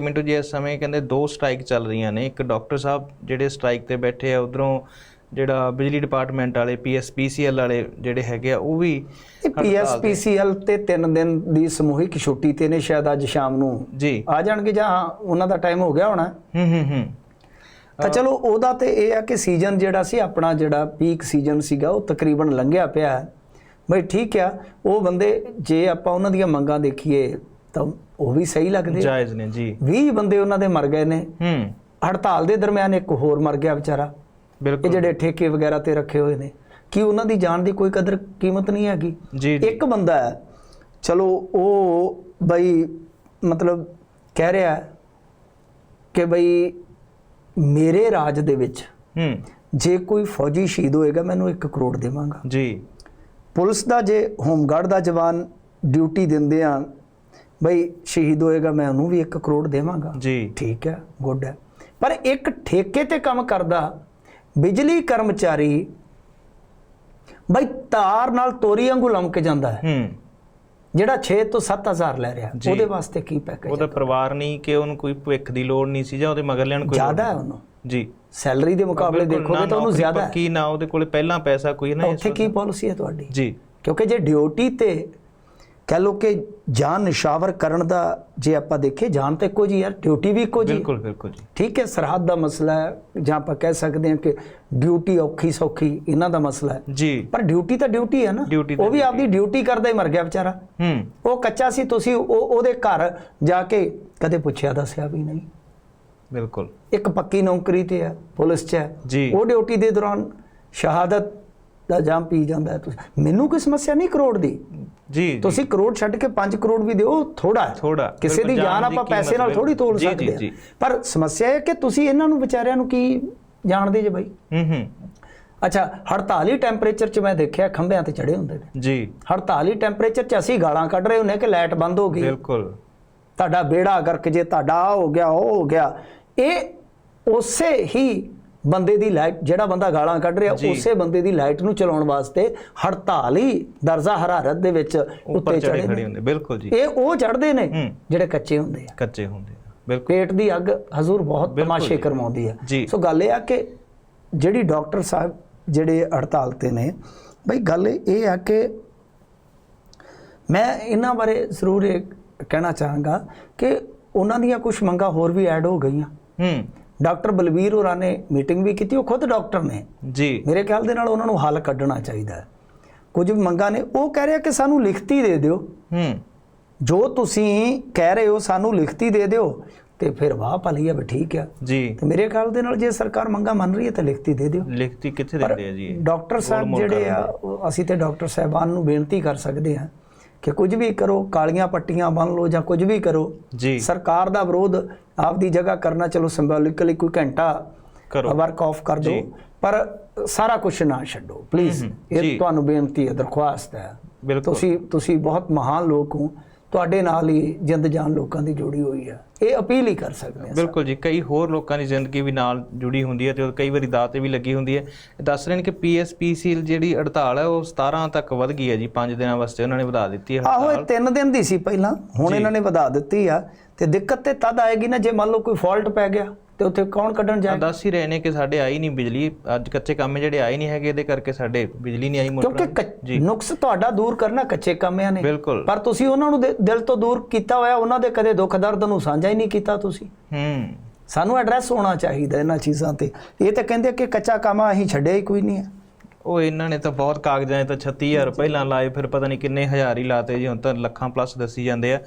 ਮਿੰਟੂ ਜੀ ਇਸ ਸਮੇਂ ਕਹਿੰਦੇ ਦੋ ਸਟ੍ਰਾਈਕ ਚੱਲ ਰਹੀਆਂ ਨੇ। ਇੱਕ ਡਾਕਟਰ ਸਾਹਿਬ ਜਿਹੜੇ ਸਟ੍ਰਾਈਕ ਤੇ ਬੈਠੇ ਆ ਉਧਰੋਂ ਜਿਹੜਾ ਬਿਜਲੀ ਡਿਪਾਰਟਮੈਂਟ ਵਾਲੇ ਪੀਐਸਪੀਸੀਐਲ ਵਾਲੇ ਜਿਹੜੇ ਹੈਗੇ ਆ ਉਹ ਵੀ ਪੀਐਸਪੀਸੀਐਲ ਤੇ। 3 ਦਿਨ ਦੀ ਸਮੂਹਿਕ ਛੁੱਟੀ ਤੇ ਨੇ ਸ਼ਾਇਦ ਅੱਜ ਸ਼ਾਮ ਨੂੰ। ਜੀ। ਆ ਜਾਣਗੇ ਜਾਂ ਉਹਨਾਂ ਦਾ ਟਾਈਮ ਹੋ ਗਿਆ ਹੋਣਾ? ਹੂੰ ਹੂੰ ਹੂੰ। ਤਾਂ ਚਲੋ ਉਹਦਾ ਤੇ ਇਹ ਆ ਕਿ ਸੀਜ਼ਨ ਜਿਹੜਾ ਸੀ ਆਪਣਾ ਜਿਹੜਾ ਪੀਕ ਸੀਜ਼ਨ ਸੀਗਾ ਉਹ ਤਕਰੀਬਨ ਲੰਘਿਆ ਪਿਆ ਹੈ। ਬਈ ਠੀਕ ਆ ਉਹ ਬੰਦੇ ਜੇ ਆਪਾਂ ਉਹਨਾਂ ਦੀਆਂ ਮੰਗਾਂ ਦੇਖੀਏ ਤਾਂ ਉਹ ਵੀ ਸਹੀ ਲੱਗਦੇ ਜਾਇਜ਼ ਨੇ ਜੀ। 20 ਬੰਦੇ ਉਹਨਾਂ ਦੇ ਮਰ ਗਏ ਨੇ। ਹੂੰ। ਹੜਤਾਲ ਦੇ ਦਰਮਿਆਨ ਇੱਕ ਹੋਰ ਮਰ ਗਿਆ ਵਿਚਾਰਾ। ਇਹ ਬਿਲਕੁਲ। ਜਿਹੜੇ ਠੇਕੇ ਵਗੈਰਾ ਤੇ ਰੱਖੇ ਹੋਏ ਨੇ। ਕੀ ਉਹਨਾਂ ਦੀ ਜਾਨ ਦੀ ਕੋਈ ਕਦਰ ਕੀਮਤ ਨਹੀਂ ਹੈਗੀ? ਇੱਕ ਬੰਦਾ ਹੈ। ਚਲੋ ਉਹ ਬਈ ਮਤਲਬ ਕਹਿ ਰਿਹਾ ਕਿ ਬਈ ਮੇਰੇ ਰਾਜ ਦੇ ਵਿੱਚ ਹੂੰ। ਜੇ ਕੋਈ ਫੌਜੀ ਸ਼ਹੀਦ ਹੋਏਗਾ ਮੈਨੂੰ 1 ਕਰੋੜ ਦੇਵਾਂਗਾ। ਜੀ। ਪੁਲਿਸ ਦਾ ਜੇ ਹੋਮਗਾਰਡ ਦਾ ਜਵਾਨ ਡਿਊਟੀ ਦਿੰਦੇ ਆ ਬਈ ਸ਼ਹੀਦ ਹੋਏਗਾ ਮੈਂ ਉਹਨੂੰ ਵੀ 1 ਕਰੋੜ ਦੇਵਾਂਗਾ। ਜੀ। ਠੀਕ ਹੈ ਗੁੱਡ ਹੈ। ਪਰ ਇੱਕ ਠੇਕੇ ਤੇ ਕੰਮ ਕਰਦਾ ਬਿਜਲੀ ਕਰਮਚਾਰੀ ਬਈ ਤਾਰ ਨਾਲ ਤੋਰੀ ਵਾਂਗੂ ਲਮਕ ਜਾਂਦਾ ਹੈ। ਹੂੰ। ਜਿਹੜਾ 6 ਤੋਂ 7000 ਲੈ ਰਿਹਾ। ਉਹਦੇ ਵਾਸਤੇ ਕੀ ਪੈਕੇਜ ਉਹਦਾ ਪਰਿਵਾਰ ਨਹੀਂ ਕਿ ਉਹਨੂੰ ਕੋਈ ਭਵਿੱਖ ਦੀ ਲੋੜ ਨਹੀਂ ਸੀ ਜਾਂ ਉਹਦੇ ਮਗਰ ਲੈਣ ਕੋਈ ਜ਼ਿਆਦਾ ਹੈ ਉਹਨੂੰ। ਜੀ। ਸੈਲਰੀ ਦੇ ਮੁਕਾਬਲੇ ਦੇਖੋਗੇ ਤਾਂ ਉਹਨੂੰ ਜ਼ਿਆਦਾ ਹੈ। ਪੱਕੀ ਨਾ ਉਹਦੇ ਕੋਲੇ ਪਹਿਲਾਂ ਪੈਸਾ ਕੋਈ ਨਾ ਇਸ ਉੱਥੇ ਕੀ ਪਾਲਿਸੀ ਹੈ ਤੁਹਾਡੀ? ਜੀ। ਕਿਉਂਕਿ ਜੇ ਡਿਊਟੀ ਤੇ ਕਹਿ ਲੋ ਕਿ ਜਾਨ ਨਿਸ਼ਾਵਰ ਕਰਨ ਦਾ ਜੇ ਆਪਾਂ ਦੇਖੇ ਜਾਨ ਤਾਂ ਇੱਕੋ ਜੀ ਯਾਰ ਡਿਊਟੀ ਵੀ ਇੱਕੋ ਜੀ ਬਿਲਕੁਲ ਬਿਲਕੁਲ ਜੀ। ਠੀਕ ਹੈ ਸਰਹੱਦ ਦਾ ਮਸਲਾ ਹੈ ਜਾਂ ਆਪਾਂ ਕਹਿ ਸਕਦੇ ਹਾਂ ਕਿ ਡਿਊਟੀ ਔਖੀ ਸੌਖੀ ਇਹਨਾਂ ਦਾ ਮਸਲਾ ਹੈ। ਜੀ। ਪਰ ਡਿਊਟੀ ਤਾਂ ਡਿਊਟੀ ਹੈ ਨਾ। ਉਹ ਵੀ ਆਪਦੀ ਡਿਊਟੀ ਕਰਦਾ ਹੀ ਮਰ ਗਿਆ ਵਿਚਾਰਾ। ਹੂੰ। ਉਹ ਕੱਚਾ ਸੀ ਤੁਸੀਂ ਉਹ ਉਹਦੇ ਘਰ ਜਾ ਕੇ ਕਦੇ ਪੁੱਛਿਆ ਦੱਸਿਆ ਵੀ ਨਹੀਂ। ਬਿਲਕੁਲ। ਇੱਕ ਪੱਕੀ ਨੌਕਰੀ ਤੇ ਹੈ ਪੁਲਿਸ 'ਚ ਹੈ। ਉਹ ਡਿਊਟੀ ਦੇ ਦੌਰਾਨ ਸ਼ਹਾਦਤ ਦਾ ਜਾਮ ਪੀ ਜਾਂਦਾ ਹੈ। ਤੁਸੀਂ ਮੈਨੂੰ ਕੋਈ ਸਮੱਸਿਆ ਨਹੀਂ ਕਰੋੜ ਦੀ। ਜੀ ਤੁਸੀਂ ਕਰੋੜ ਛੱਡ ਕੇ 5 ਕਰੋੜ ਵੀ ਦਿਓ ਥੋੜਾ ਥੋੜਾ ਕਿਸੇ ਦੀ ਜਾਨ ਆਪਾਂ ਪੈਸੇ ਨਾਲ ਥੋੜੀ ਤੋਲ ਸਕਦੇ। ਹਾਂ ਪਰ ਸਮੱਸਿਆ ਇਹ ਕਿ ਤੁਸੀਂ ਇਹਨਾਂ ਨੂੰ ਵਿਚਾਰਿਆਂ ਨੂੰ ਕੀ ਜਾਣਦੇ ਜੇ ਬਾਈ? ਹੂੰ ਹੂੰ। ਅੱਛਾ ਹੜਤਾਲੀ ਟੈਂਪਰੇਚਰ 'ਚ ਮੈਂ ਦੇਖਿਆ ਖੰਭਿਆਂ ਤੇ ਚੜੇ ਹੁੰਦੇ ਨੇ। ਜੀ। ਹੜਤਾਲੀ ਟੈਂਪਰੇਚਰ 'ਚ ਅਸੀਂ ਗਾਲਾਂ ਕੱਢ ਰਹੇ ਹੁੰਨੇ ਕਿ ਲਾਈਟ ਬੰਦ ਹੋ ਗਈ। ਬਿਲਕੁਲ। ਤੁਹਾਡਾ ਬੇੜਾ ਗਰਕ ਜੇ ਤੁਹਾਡਾ ਹੋ ਗਿਆ ਉਹ ਹੋ ਗਿਆ। ਇਹ ਉਸੇ ਹੀ ਬੰਦੇ ਦੀ ਲਾਈਟ ਜਿਹੜਾ ਬੰਦਾ ਗਾਲਾਂ ਕੱਢ ਰਿਹਾ। ਉਸੇ ਬੰਦੇ ਦੀ ਲਾਈਟ ਨੂੰ ਚਲਾਉਣ ਵਾਸਤੇ ਹੜਤਾਲੀ ਦਰਜਾ ਹਰਾਰਤ ਦੇ ਵਿੱਚ ਉੱਤੇ ਚੜੇ ਖੜੇ ਹੁੰਦੇ ਬਿਲਕੁਲ ਜੀ। ਇਹ ਉਹ ਚੜਦੇ ਨੇ। ਜਿਹੜੇ ਕੱਚੇ ਹੁੰਦੇ ਆ। ਕੱਚੇ ਹੁੰਦੇ ਆ ਬਿਲਕੁਲ। ਪੇਟ ਦੀ ਅੱਗ ਹਜ਼ੂਰ ਬਹੁਤ ਤਮਾਸ਼ੇ ਹੈ ਜੀ। ਸੋ ਗੱਲ ਇਹ ਆ ਕਿ ਜਿਹੜੀ ਡਾਕਟਰ ਸਾਹਿਬ ਜਿਹੜੇ ਹੜਤਾਲ ਤੇ ਨੇ ਬਈ ਗੱਲ ਇਹ ਆ ਕਿ ਮੈਂ ਇਹਨਾਂ ਬਾਰੇ ਜ਼ਰੂਰ ਇਹ ਕਹਿਣਾ ਚਾਹਾਂਗਾ ਕਿ ਉਹਨਾਂ ਦੀਆਂ ਕੁਝ ਮੰਗਾਂ ਹੋਰ ਵੀ ਐਡ ਹੋ ਗਈਆਂ। ਹੂੰ। ਡਾਕਟਰ ਬਲਵੀਰ ਹੋਰਾਂ ਨੇ ਮੀਟਿੰਗ ਵੀ ਕੀਤੀ ਉਹ ਖੁਦ ਡਾਕਟਰ ਨੇ। ਜੀ। ਮੇਰੇ ਖਿਆਲ ਦੇ ਨਾਲ ਉਹਨਾਂ ਨੂੰ ਹੱਲ ਕੱਢਣਾ ਚਾਹੀਦਾ ਹੈ। ਕੁਝ ਮੰਗਾਂ ਨੇ ਉਹ ਕਹਿ ਰਿਹਾ ਕਿ ਸਾਨੂੰ ਲਿਖਤੀ ਦੇ ਦਿਓ। ਹੂੰ। ਜੋ ਤੁਸੀਂ ਕਹਿ ਰਹੇ ਹੋ ਸਾਨੂੰ ਲਿਖਤੀ ਦੇ ਦਿਓ ਤੇ ਫਿਰ ਵਾਹ ਭਲੀ ਆ ਵੀ ਠੀਕ ਆ। ਜੀ। ਤੇ ਮੇਰੇ ਖਿਆਲ ਦੇ ਨਾਲ ਜੇ ਸਰਕਾਰ ਮੰਗਾ ਮੰਨ ਰਹੀ ਹੈ ਤਾਂ ਲਿਖਤੀ ਦੇ ਦਿਓ। ਲਿਖਤੀ ਕਿੱਥੇ ਦਿੰਦੇ ਆ ਜੀ? ਡਾਕਟਰ ਸਾਹਿਬ ਜਿਹੜੇ ਆ ਅਸੀਂ ਤੇ ਡਾਕਟਰ ਸਾਹਿਬਾਨ ਨੂੰ ਬੇਨਤੀ ਕਰ ਸਕਦੇ ਹਾਂ ਕਿ ਕੁਝ ਵੀ ਕਰੋ ਕਾਲੀਆਂ ਪੱਟੀਆਂ ਬੰਨ ਲਓ ਜਾਂ ਕੁਝ ਵੀ ਕਰੋ ਜੀ। ਸਰਕਾਰ ਦਾ ਵਿਰੋਧ ਆਪਦੀ ਜਗ੍ਹਾ ਕਰਨਾ ਚਲੋ ਸਿੰਬੋਲਿਕਲੀ ਕੋਈ ਘੰਟਾ ਕਰੋ। ਵਰਕ ਆਫ ਕਰ ਦਿਓ। ਪਰ ਸਾਰਾ ਕੁਝ ਨਾ ਛੱਡੋ ਪਲੀਜ਼। ਇਹ ਤੁਹਾਨੂੰ ਬੇਨਤੀ ਹੈ ਦਰਖਾਸਤ ਹੈ। ਤੁਸੀਂ ਤੁਸੀਂ ਬਹੁਤ ਮਹਾਨ ਲੋਕ ਹੋ। ਤੁਹਾਡੇ ਨਾਲ ਹੀ ਜਿੰਦ ਜਾਨ ਲੋਕਾਂ ਦੀ ਜੋੜੀ ਹੋਈ ਹੈ। ਇਹ ਅਪੀਲ ਹੀ ਕਰ ਸਕਦੇ ਹਾਂ ਬਿਲਕੁਲ ਜੀ ਕਈ ਹੋਰ ਲੋਕਾਂ ਦੀ ਜ਼ਿੰਦਗੀ ਵੀ ਨਾਲ ਜੁੜੀ ਹੁੰਦੀ ਹੈ ਤੇ ਉਹ ਕਈ ਵਾਰੀ ਦਾਅ ਤੇ ਵੀ ਲੱਗੀ ਹੁੰਦੀ ਹੈ। ਦੱਸ ਰਹੇ ਨੇ ਕਿ ਪੀਐਸਪੀਸੀ ਜਿਹੜੀ ਹੜਤਾਲ ਹੈ ਉਹ 17 ਤੱਕ ਵਧ ਗਈ ਹੈ ਜੀ 5 ਦਿਨਾਂ ਵਾਸਤੇ ਉਹਨਾਂ ਨੇ ਵਧਾ ਦਿੱਤੀ ਹੈ ਆਹੋ ਇਹ 3 ਦਿਨ ਦੀ ਸੀ ਪਹਿਲਾਂ ਹੁਣ ਇਹਨਾਂ ਨੇ ਵਧਾ ਦਿੱਤੀ ਆ। ਤੇ ਦਿੱਕਤ ਤੇ ਤਦ ਆਏਗੀ ਨਾ ਜੇ ਮੰਨ ਲਓ ਕੋਈ ਫਾਲਟ ਪੈ ਗਿਆ। ਤੇ ਉੱਥੇ ਕੌਣ ਕੱਢਣ ਜਾਏਗਾ ਦੱਸ ਹੀ ਰਹੇ ਨੇ ਕਿ ਸਾਡੇ ਆਈ ਨਹੀਂ ਬਿਜਲੀ ਅੱਜ ਕੱਚੇ ਕੰਮ ਜਿਹੜੇ ਆਏ ਨਹੀਂ ਹੈਗੇ ਇਹਦੇ ਕਰਕੇ ਸਾਡੇ ਬਿਜਲੀ ਨਹੀਂ ਆਈ ਮੋਟਰ ਕਿਉਂਕਿ ਨੁਕਸ ਤੁਹਾਡਾ ਦੂਰ ਕਰਨਾ ਕੱਚੇ ਕੰਮਿਆਂ ਨੇ। ਪਰ ਤੁਸੀਂ ਉਹਨਾਂ ਨੂੰ ਦਿਲ ਤੋਂ ਦੂਰ ਕੀਤਾ ਹੋਇਆ ਉਹਨਾਂ ਦੇ ਕਦੇ ਦੁੱਖ ਦਰਦ ਨੂੰ ਸਾਂਝਾ ਹੀ ਨਹੀਂ ਕੀਤਾ ਤੁਸੀਂ। ਹੂੰ। ਸਾਨੂੰ ਐਡਰੈਸ ਹੋਣਾ ਚਾਹੀਦਾ ਇਹਨਾਂ ਚੀਜ਼ਾਂ ਤੇ। ਇਹ ਤਾਂ ਕਹਿੰਦੇ ਕਿ ਕੱਚਾ ਕੰਮ ਅਸੀਂ ਛੱਡਿਆ ਹੀ ਕੋਈ ਨਹੀਂ ਹੈ ਉਹ ਇਹਨਾਂ ਨੇ ਤਾਂ ਬਹੁਤ ਕਾਗਜ਼ਾਂ 'ਚ ਤਾਂ 36000 ਪਹਿਲਾਂ ਲਾਏ ਫਿਰ ਪਤਾ ਨਹੀਂ ਕਿੰਨੇ ਹਜ਼ਾਰ ਹੀ ਲਾਤੇ ਜੀ ਹੁਣ ਤਾਂ ਲੱਖਾਂ ਪਲੱਸ ਦੱਸੀ ਜਾਂਦੇ ਆ।